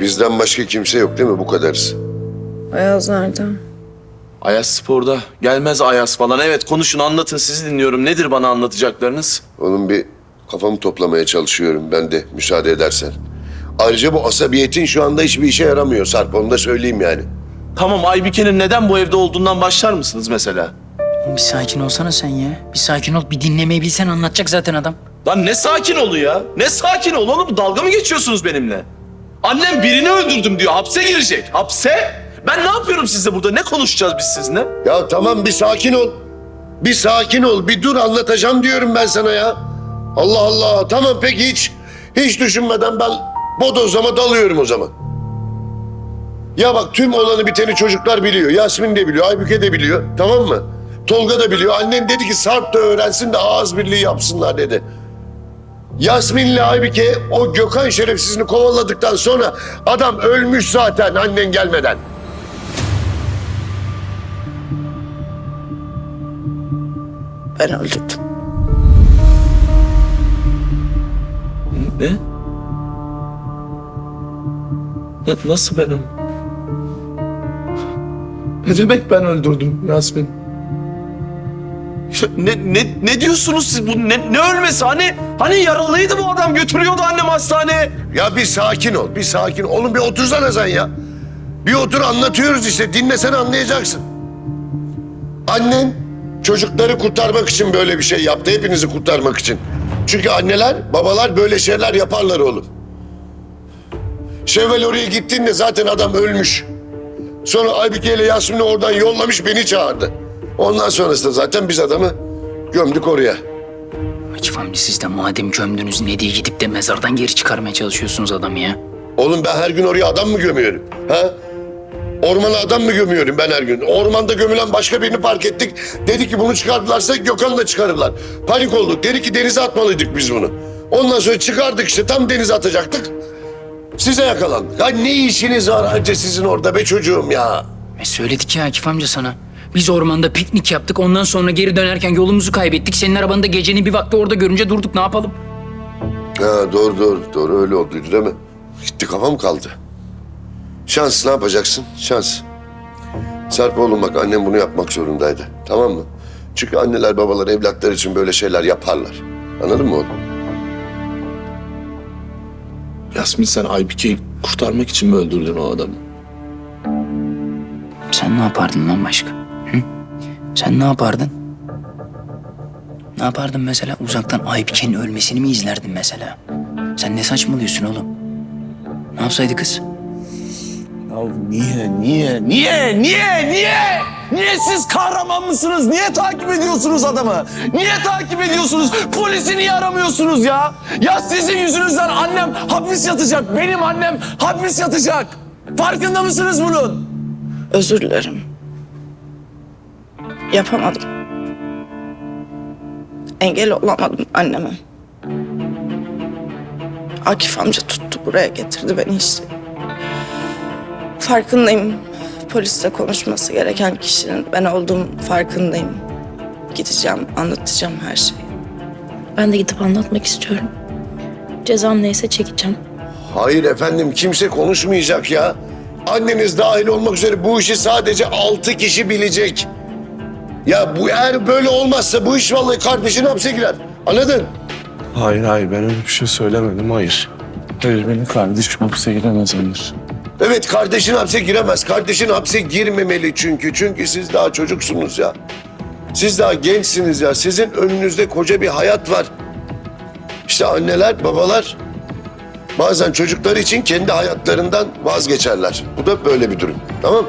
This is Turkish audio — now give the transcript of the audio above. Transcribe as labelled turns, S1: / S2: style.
S1: Bizden başka kimse yok değil mi? Bu kadarız.
S2: Ayaz nerede?
S3: Ayas Spor'da. Gelmez Ayas falan. Evet konuşun anlatın sizi dinliyorum. Nedir bana anlatacaklarınız?
S1: Onun bir kafamı toplamaya çalışıyorum ben de müsaade edersen. Ayrıca bu asabiyetin şu anda hiçbir işe yaramıyor Sarp. Onu da söyleyeyim yani.
S3: Tamam Aybike'nin neden bu evde olduğundan başlar mısınız mesela?
S4: Bir sakin olsana sen ya. Bir sakin ol. Bir dinlemeyi bilsen anlatacak zaten adam.
S3: Lan ne sakin olu ya? Ne sakin ol oğlum? Dalga mı geçiyorsunuz benimle? Annem birini öldürdüm diyor. Hapse girecek. Hapse? Ben ne yapıyorum sizle burada? Ne konuşacağız biz sizinle?
S1: Ya tamam bir sakin ol. Bir sakin ol. Bir dur anlatacağım diyorum ben sana ya. Allah Allah. Tamam peki hiç hiç düşünmeden ben bodozlama dalıyorum o zaman. Ya bak tüm olanı biteni çocuklar biliyor. Yasmin de biliyor, Aybüke de biliyor. Tamam mı? Tolga da biliyor. Annen dedi ki Sarp da öğrensin de ağız birliği yapsınlar dedi. Yasmin'le Aybüke o Gökhan şerefsizini kovaladıktan sonra adam ölmüş zaten annen gelmeden.
S2: Ben öldürdüm.
S3: Ne? Na- nasıl ben Ne demek ben öldürdüm Yasmin? Ne, ne, ne diyorsunuz siz? Bu ne, ne ölmesi? Hani, hani yaralıydı bu adam götürüyordu annem hastaneye.
S1: Ya bir sakin ol, bir sakin ol. Oğlum bir otursana sen ya. Bir otur anlatıyoruz işte. Dinlesene anlayacaksın. Annen çocukları kurtarmak için böyle bir şey yaptı. Hepinizi kurtarmak için. Çünkü anneler, babalar böyle şeyler yaparlar oğlum. Şevval oraya gittiğinde zaten adam ölmüş. Sonra Aybüke ile Yasmin'i oradan yollamış beni çağırdı. Ondan sonrasında zaten biz adamı gömdük oraya.
S4: Akif amca siz de madem gömdünüz ne diye gidip de mezardan geri çıkarmaya çalışıyorsunuz adamı ya.
S1: Oğlum ben her gün oraya adam mı gömüyorum? Ha? Ormana adam mı gömüyorum ben her gün? Ormanda gömülen başka birini fark ettik. Dedi ki bunu çıkardılarsa Gökhan'ı da çıkarırlar. Panik olduk. Dedi ki denize atmalıydık biz bunu. Ondan sonra çıkardık işte tam denize atacaktık. Size yakalandık. Ya ne işiniz var anca sizin orada be çocuğum ya?
S4: E söyledik ya Akif amca sana. Biz ormanda piknik yaptık. Ondan sonra geri dönerken yolumuzu kaybettik. Senin arabanı da gecenin bir vakti orada görünce durduk. Ne yapalım?
S1: Ha doğru doğru doğru öyle olduydu değil mi? Gitti kafam kaldı. Şans ne yapacaksın? Şans. Sarp oğlum bak annem bunu yapmak zorundaydı. Tamam mı? Çünkü anneler babalar evlatları için böyle şeyler yaparlar. Anladın mı oğlum?
S3: Yasmin sen Aybike'yi kurtarmak için mi öldürdün o adamı?
S4: Sen ne yapardın lan başka? Hı? Sen ne yapardın? Ne yapardın mesela? Uzaktan Aybike'nin ölmesini mi izlerdin mesela? Sen ne saçmalıyorsun oğlum? Ne yapsaydı kız?
S5: Ya niye, niye, niye, niye, niye? Niye siz kahraman mısınız? Niye takip ediyorsunuz adamı? Niye takip ediyorsunuz? Polisi niye aramıyorsunuz ya? Ya sizin yüzünüzden annem hapis yatacak. Benim annem hapis yatacak. Farkında mısınız bunun?
S2: Özür dilerim. Yapamadım. Engel olamadım anneme. Akif amca tuttu buraya getirdi beni işte. Farkındayım. Polisle konuşması gereken kişinin ben olduğum farkındayım. Gideceğim, anlatacağım her şeyi.
S6: Ben de gidip anlatmak istiyorum. Cezam neyse çekeceğim.
S1: Hayır efendim kimse konuşmayacak ya. Anneniz dahil olmak üzere bu işi sadece altı kişi bilecek. Ya bu eğer böyle olmazsa bu iş vallahi kardeşin hapse girer. Anladın?
S7: Hayır hayır ben öyle bir şey söylemedim hayır. Hayır benim kardeşim hapse giremez Emir.
S1: Evet kardeşin hapse giremez. Kardeşin hapse girmemeli çünkü. Çünkü siz daha çocuksunuz ya. Siz daha gençsiniz ya. Sizin önünüzde koca bir hayat var. İşte anneler, babalar bazen çocukları için kendi hayatlarından vazgeçerler. Bu da böyle bir durum. Tamam mı?